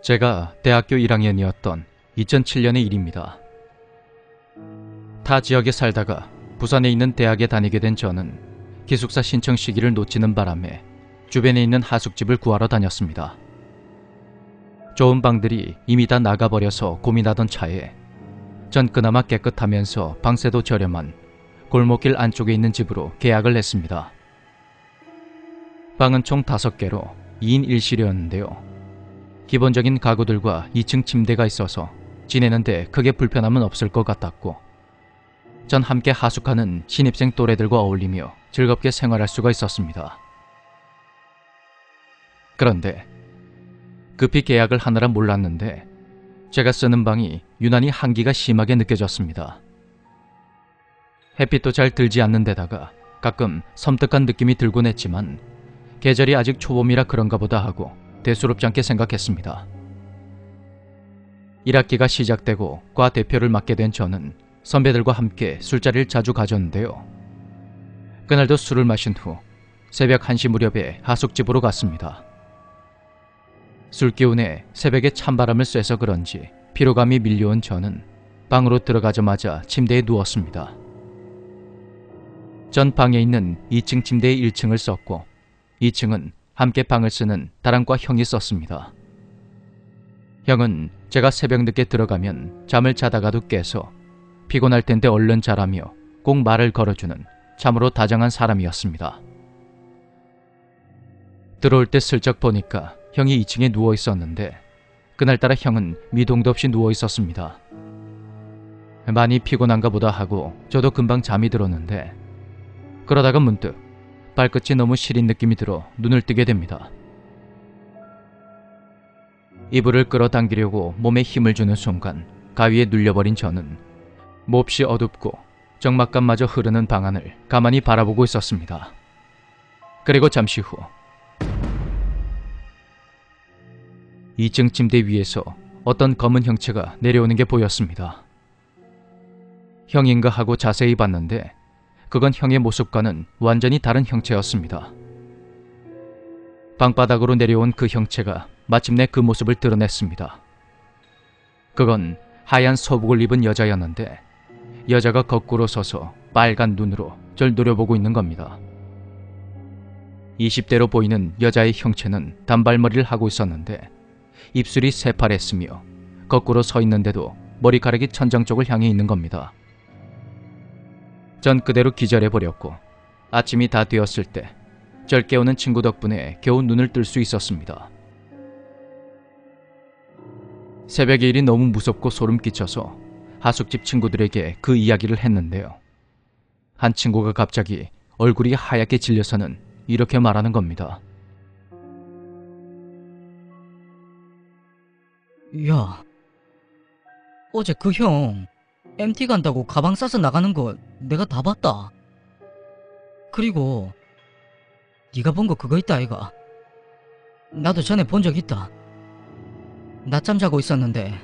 제가 대학교 1학년이었던 2007년의 일입니다. 타 지역에 살다가 부산에 있는 대학에 다니게 된 저는 기숙사 신청 시기를 놓치는 바람에 주변에 있는 하숙집을 구하러 다녔습니다. 좋은 방들이 이미 다 나가버려서 고민하던 차에 전 그나마 깨끗하면서 방세도 저렴한 골목길 안쪽에 있는 집으로 계약을 했습니다. 방은 총 5개로 2인 1실이었는데요. 기본적인 가구들과 2층 침대가 있어서 지내는데 크게 불편함은 없을 것 같았고 전 함께 하숙하는 신입생 또래들과 어울리며 즐겁게 생활할 수가 있었습니다. 그런데 급히 계약을 하느라 몰랐는데 제가 쓰는 방이 유난히 한기가 심하게 느껴졌습니다. 햇빛도 잘 들지 않는 데다가 가끔 섬뜩한 느낌이 들곤 했지만 계절이 아직 초봄이라 그런가 보다 하고 대수롭지 않게 생각했습니다. 1학기가 시작되고 과 대표를 맡게 된 저는 선배들과 함께 술자리를 자주 가졌는데요. 그날도 술을 마신 후 새벽 1시 무렵에 하숙집으로 갔습니다. 술 기운에 새벽에 찬바람을 쐬서 그런지 피로감이 밀려온 저는 방으로 들어가자마자 침대에 누웠습니다. 전 방에 있는 2층 침대의 1층을 썼고 2층은 함께 방을 쓰는 다랑과 형이 썼습니다. 형은 제가 새벽 늦게 들어가면 잠을 자다가도 깨서 피곤할 텐데 얼른 자라며 꼭 말을 걸어주는 참으로 다정한 사람이었습니다. 들어올 때 슬쩍 보니까 형이 2층에 누워 있었는데 그날따라 형은 미동도 없이 누워 있었습니다. 많이 피곤한가 보다 하고 저도 금방 잠이 들었는데 그러다가 문득 발끝이 너무 시린 느낌이 들어 눈을 뜨게 됩니다. 이불을 끌어당기려고 몸에 힘을 주는 순간 가위에 눌려버린 저는 몹시 어둡고 적막감마저 흐르는 방안을 가만히 바라보고 있었습니다. 그리고 잠시 후 2층 침대 위에서 어떤 검은 형체가 내려오는 게 보였습니다. 형인가 하고 자세히 봤는데 그건 형의 모습과는 완전히 다른 형체였습니다. 방바닥으로 내려온 그 형체가 마침내 그 모습을 드러냈습니다. 그건 하얀 소복을 입은 여자였는데 여자가 거꾸로 서서 빨간 눈으로 절 노려보고 있는 겁니다. 20대로 보이는 여자의 형체는 단발머리를 하고 있었는데 입술이 새파랬으며 거꾸로 서 있는데도 머리카락이 천장 쪽을 향해 있는 겁니다. 전 그대로 기절해 버렸고 아침이 다 되었을 때 절 깨우는 친구 덕분에 겨우 눈을 뜰 수 있었습니다. 새벽의 일이 너무 무섭고 소름 끼쳐서 하숙집 친구들에게 그 이야기를 했는데요. 한 친구가 갑자기 얼굴이 하얗게 질려서는 이렇게 말하는 겁니다. 야, 어제 그 형 MT 간다고 가방 싸서 나가는 거 내가 다 봤다. 그리고 네가 본 거 그거 있다 아이가? 나도 전에 본 적 있다. 낮잠 자고 있었는데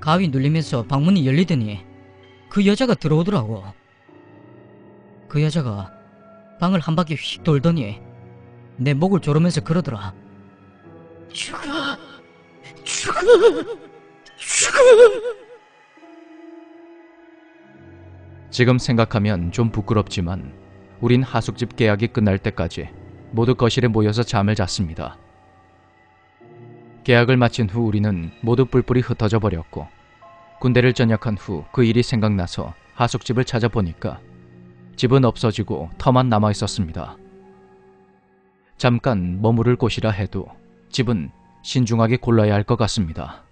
가위 눌리면서 방문이 열리더니 그 여자가 들어오더라고. 그 여자가 방을 한 바퀴 휙 돌더니 내 목을 조르면서 그러더라. 죽어! 죽어! 죽어! 지금 생각하면 좀 부끄럽지만 우린 하숙집 계약이 끝날 때까지 모두 거실에 모여서 잠을 잤습니다. 계약을 마친 후 우리는 모두 뿔뿔이 흩어져 버렸고 군대를 전역한 후 그 일이 생각나서 하숙집을 찾아보니까 집은 없어지고 터만 남아 있었습니다. 잠깐 머무를 곳이라 해도 집은 신중하게 골라야 할 것 같습니다.